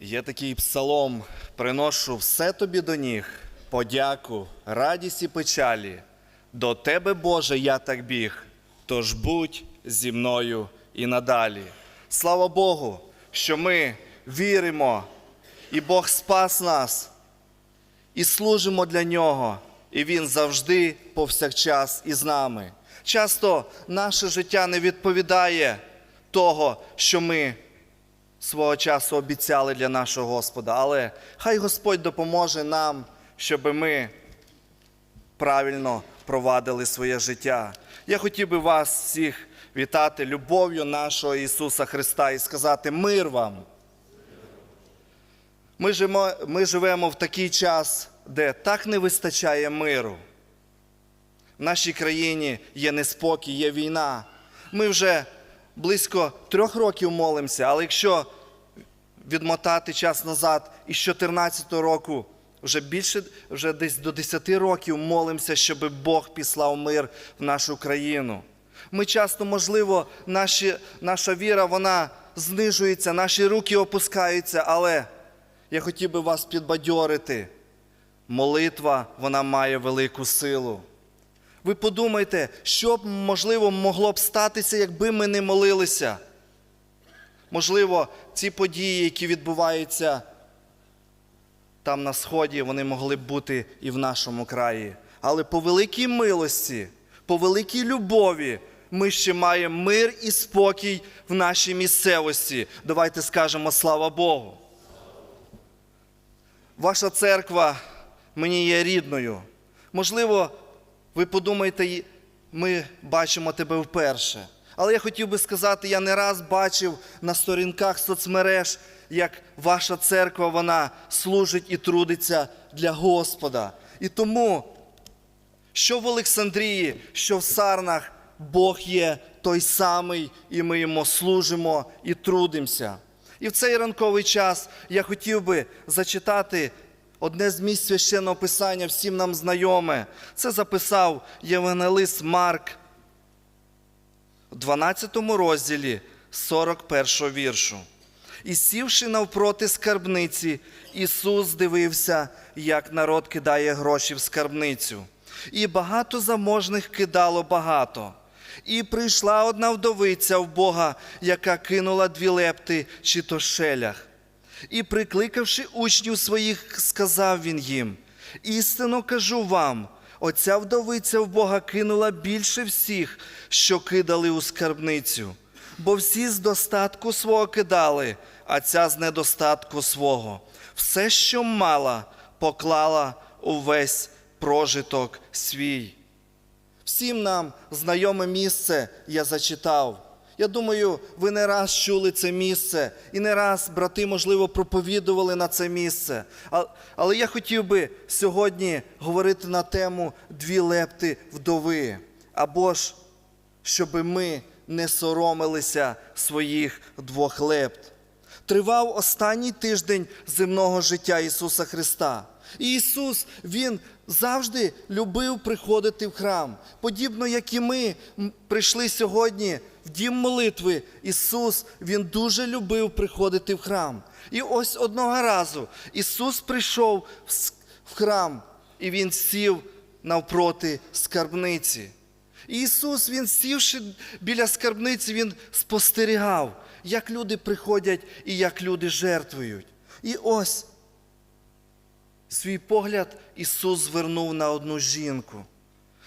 Є такий псалом: приношу все тобі до ніг, подяку, радість і печалі. До тебе, Боже, я так біг, тож будь зі мною і надалі. Слава Богу, що ми віримо, і Бог спас нас, і служимо для нього, і Він завжди повсякчас із нами. Часто наше життя не відповідає того, що ми свого часу обіцяли для нашого Господа. Але хай Господь допоможе нам, щоб ми правильно провадили своє життя. Я хотів би вас всіх вітати любов'ю нашого Ісуса Христа і сказати мир вам. Ми живемо, ми живемо в такий час, де так не вистачає миру. В нашій країні є неспокій, є війна. Ми вже близько трьох років молимося, але якщо відмотати час назад, із 14 року, вже більше, вже десь до 10 років молимося, щоб Бог післав мир в нашу країну. Ми часто, можливо, наші, наша віра вона знижується, наші руки опускаються, але я хотів би вас підбадьорити. Молитва вона має велику силу. Ви подумайте, що б, можливо могло б статися, якби ми не молилися. Можливо, ці події, які відбуваються там на сході, вони могли б бути і в нашому краї. Але по великій милості, по великій любові ми ще маємо мир і спокій в нашій місцевості. Давайте скажемо слава Богу. Ваша церква мені є рідною. Можливо, ви подумаєте, ми бачимо тебе вперше. Але я хотів би сказати, я не раз бачив на сторінках соцмереж, як ваша церква вона служить і трудиться для Господа. І тому, що в Олександрії, що в Сарнах, Бог є той самий, і ми йому служимо і трудимося. І в цей ранковий час я хотів би зачитати одне з місць священного писання, всім нам знайоме. Це записав Євангелист Марк в 12 розділі 41 віршу. І сівши навпроти скарбниці, Ісус дивився, як народ кидає гроші в скарбницю. І багато заможних кидало багато. І прийшла одна вдовиця в Бога, яка кинула дві лепти чи то шелях. І, прикликавши учнів своїх, сказав він їм: істинно кажу вам, оця вдовиця в Бога кинула більше всіх, що кидали у скарбницю, бо всі з достатку свого кидали, а ця з недостатку свого. Все, що мала, поклала увесь прожиток свій. Всім нам знайоме місце я зачитав. Я думаю, ви не раз чули це місце, і не раз брати, можливо, проповідували на це місце. Але я хотів би сьогодні говорити на тему дві лепти вдови. Або ж, щоб ми не соромилися своїх двох лепт. Тривав останній тиждень земного життя Ісуса Христа. І Ісус, Він завжди любив приходити в храм. Подібно, як і ми прийшли сьогодні в дім молитви, Ісус, Він дуже любив приходити в храм. І ось одного разу Ісус прийшов в храм, і Він сів навпроти скарбниці. Ісус, Він сівши біля скарбниці, Він спостерігав, як люди приходять і як люди жертвують. І ось свій погляд Ісус звернув на одну жінку.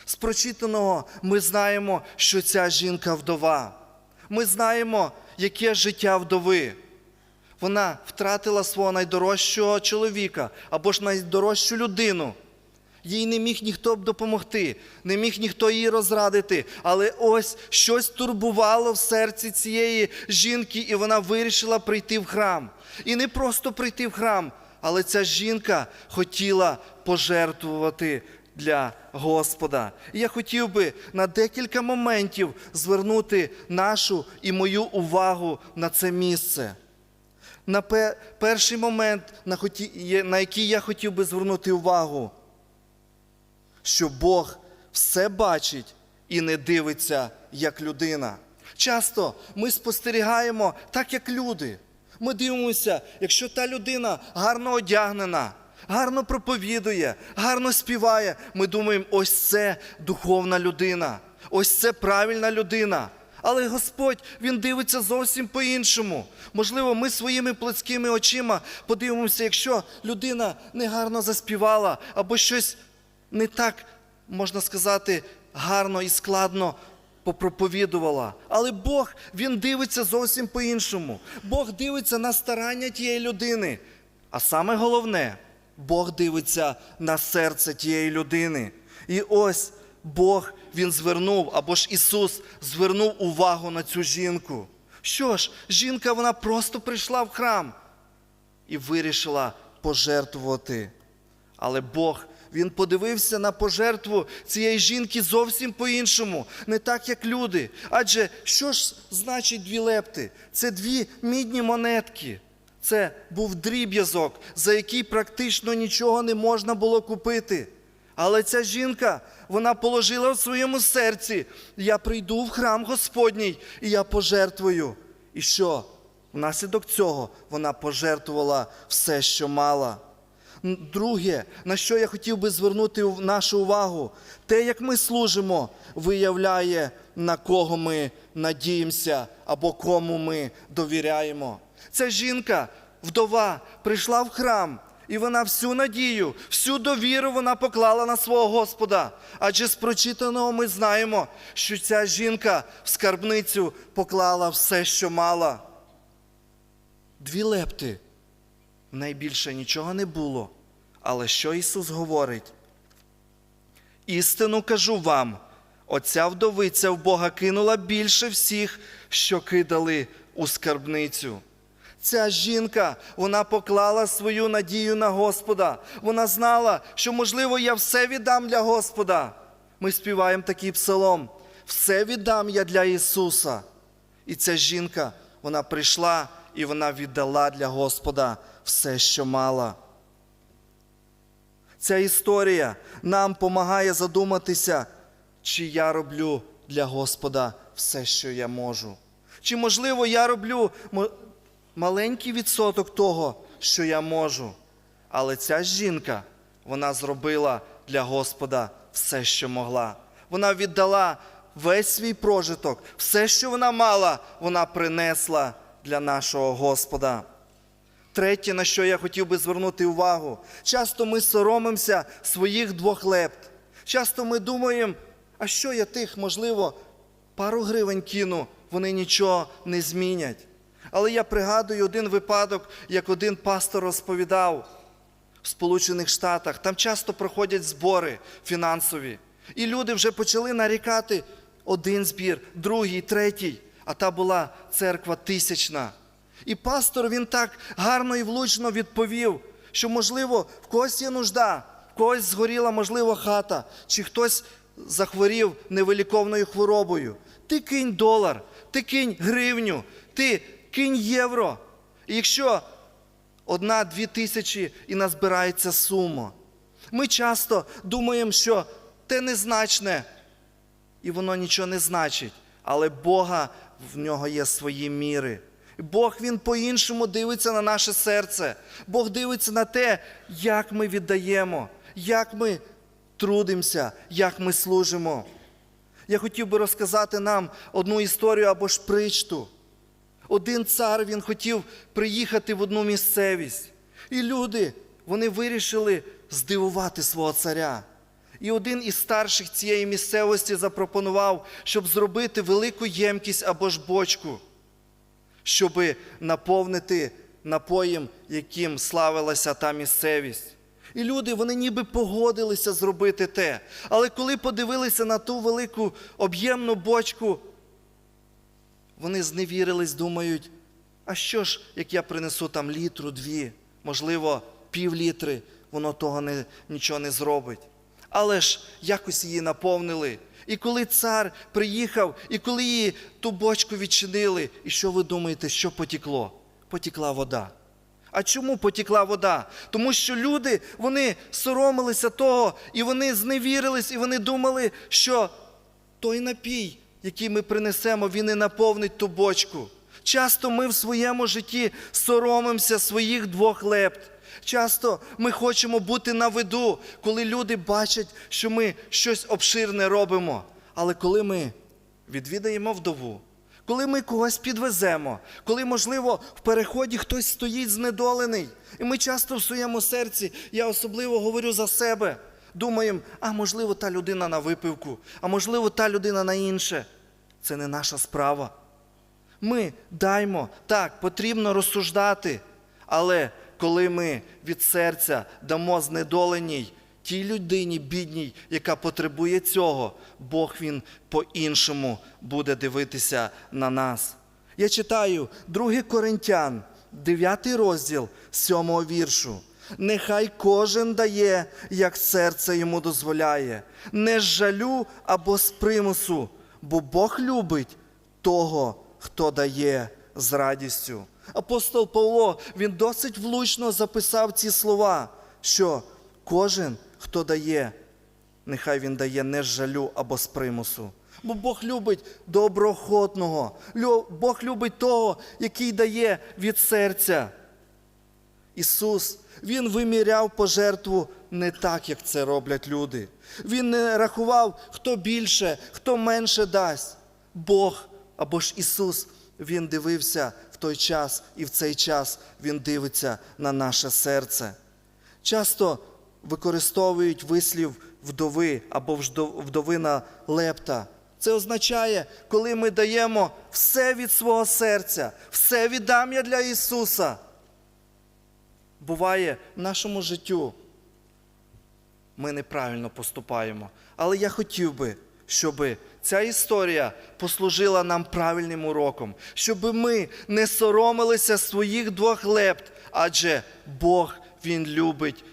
З прочитаного ми знаємо, що ця жінка вдова. Ми знаємо, яке життя вдови. Вона втратила свого найдорожчого чоловіка або ж найдорожчу людину. Їй не міг ніхто б допомогти, не міг ніхто її розрадити. Але ось щось турбувало в серці цієї жінки, і вона вирішила прийти в храм. І не просто прийти в храм, але ця жінка хотіла пожертвувати для Господа. І я хотів би на декілька моментів звернути нашу і мою увагу на це місце. На перший момент, на, який я хотів би звернути увагу, що Бог все бачить і не дивиться як людина. Часто ми спостерігаємо так, як люди. Ми дивимося, якщо та людина гарно одягнена, гарно проповідує, гарно співає, ми думаємо, ось це духовна людина, ось це правильна людина. Але Господь Він дивиться зовсім по-іншому. Можливо, ми своїми плотськими очима подивимося, якщо людина негарно заспівала або щось не так, можна сказати, гарно і складно попроповідувала. Але Бог Він дивиться зовсім по-іншому. Бог дивиться на старання тієї людини. А саме головне, Бог дивиться на серце тієї людини. І ось Бог Він звернув, або ж Ісус звернув увагу на цю жінку. Що ж, жінка вона просто прийшла в храм і вирішила пожертвувати. Але Бог він подивився на пожертву цієї жінки зовсім по-іншому, не так, як люди. Адже що ж значить дві лепти? Це дві мідні монетки. Це був дріб'язок, за який практично нічого не можна було купити. Але ця жінка, вона положила в своєму серці: я прийду в храм Господній і я пожертвую. І що? Внаслідок цього вона пожертвувала все, що мала. Друге, на що я хотів би звернути нашу увагу, те, як ми служимо, виявляє, на кого ми надіємося або кому ми довіряємо. Ця жінка, вдова, прийшла в храм, і вона всю надію, всю довіру вона поклала на свого Господа. Адже з прочитаного ми знаємо, що ця жінка в скарбницю поклала все, що мала. Дві лепти. В неї більше нічого не було. Але що Ісус говорить? Істину кажу вам, оця вдовиця в Бога кинула більше всіх, що кидали у скарбницю. Ця жінка, вона поклала свою надію на Господа. Вона знала, що, можливо, я все віддам для Господа. Ми співаємо такий псалом. Все віддам я для Ісуса. І ця жінка, вона прийшла і вона віддала для Господа все, що мала. Ця історія нам допомагає задуматися, чи я роблю для Господа все, що я можу. Чи, можливо, я роблю маленький відсоток того, що я можу. Але ця жінка, вона зробила для Господа все, що могла. Вона віддала весь свій прожиток, все, що вона мала, вона принесла для нашого Господа. Третє, на що я хотів би звернути увагу. Часто ми соромимося своїх двох лепт. Часто ми думаємо, а що я тих, можливо, пару гривень кину, вони нічого не змінять. Але я пригадую один випадок, як один пастор розповідав в Сполучених Штатах. Там часто проходять збори фінансові. І люди вже почали нарікати один збір, другий, третій. А та була церква тисячна. І пастор він так гарно і влучно відповів, що, можливо, в когось є нужда, в когось згоріла, можливо, хата, чи хтось захворів невиліковною хворобою. Ти кинь долар, ти кинь гривню, ти кинь євро. І якщо одна-дві тисячі і назбирається сума. Ми часто думаємо, що те незначне, і воно нічого не значить. Але Бога в нього є свої міри. Бог Він по-іншому дивиться на наше серце. Бог дивиться на те, як ми віддаємо, як ми трудимося, як ми служимо. Я хотів би розказати нам одну історію або ж притчу. Один цар він хотів приїхати в одну місцевість. І люди вони вирішили здивувати свого царя. І один із старших цієї місцевості запропонував, щоб зробити велику ємкість або ж бочку, щоб наповнити напоєм, яким славилася та місцевість. І люди, вони ніби погодилися зробити те. Але коли подивилися на ту велику об'ємну бочку, вони зневірились, думають, а що ж, як я принесу там літру, дві, можливо, пів літри, воно того не, нічого не зробить. Але ж якось її наповнили. І коли цар приїхав, і коли її ту бочку відчинили, і що ви думаєте, що потікло? Потікла вода. А чому потікла вода? Тому що люди вони соромилися того, і вони зневірились, і вони думали, що той напій, який ми принесемо, він не наповнить ту бочку. Часто ми в своєму житті соромимося своїх двох лепт. Часто ми хочемо бути на виду, коли люди бачать, що ми щось обширне робимо. Але коли ми відвідаємо вдову, коли ми когось підвеземо, коли, можливо, в переході хтось стоїть знедолений, і ми часто в своєму серці, я особливо говорю за себе, думаємо, а можливо, та людина на випивку, а можливо, та людина на інше. Це не наша справа. Ми даймо, так, потрібно розсуждати, але коли ми від серця дамо знедоленій тій людині, бідній, яка потребує цього, Бог Він по-іншому буде дивитися на нас. Я читаю 2 Коринтян, 9 розділ 7 віршу. Нехай кожен дає, як серце йому дозволяє, не з жалю або з примусу, бо Бог любить того, хто дає з радістю. Апостол Павло він досить влучно записав ці слова, що кожен, хто дає, нехай він дає не з жалю або з примусу. Бо Бог любить доброохотного, Лю- Бог любить того, який дає від серця. Ісус, Він виміряв пожертву не так, як це роблять люди. Він не рахував, хто більше, хто менше дасть. Бог або ж Ісус, Він дивився той час, і в цей час Він дивиться на наше серце. Часто використовують вислів вдови або вдовина лепта. Це означає, коли ми даємо все від свого серця, все віддам я для Ісуса буває в нашому життю ми неправильно поступаємо. Але я хотів би, щоб ця історія послужила нам правильним уроком, щоб ми не соромилися своїх двох лепт, адже Бог Він любить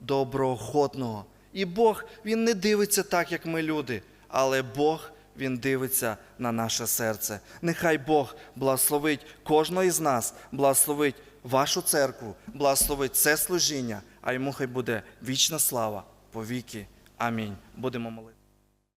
доброохотного. І Бог Він не дивиться так, як ми люди, але Бог Він дивиться на наше серце. Нехай Бог благословить кожного із нас, благословить вашу церкву, благословить це служіння, а йому хай буде вічна слава по віки. Амінь. Будемо молити.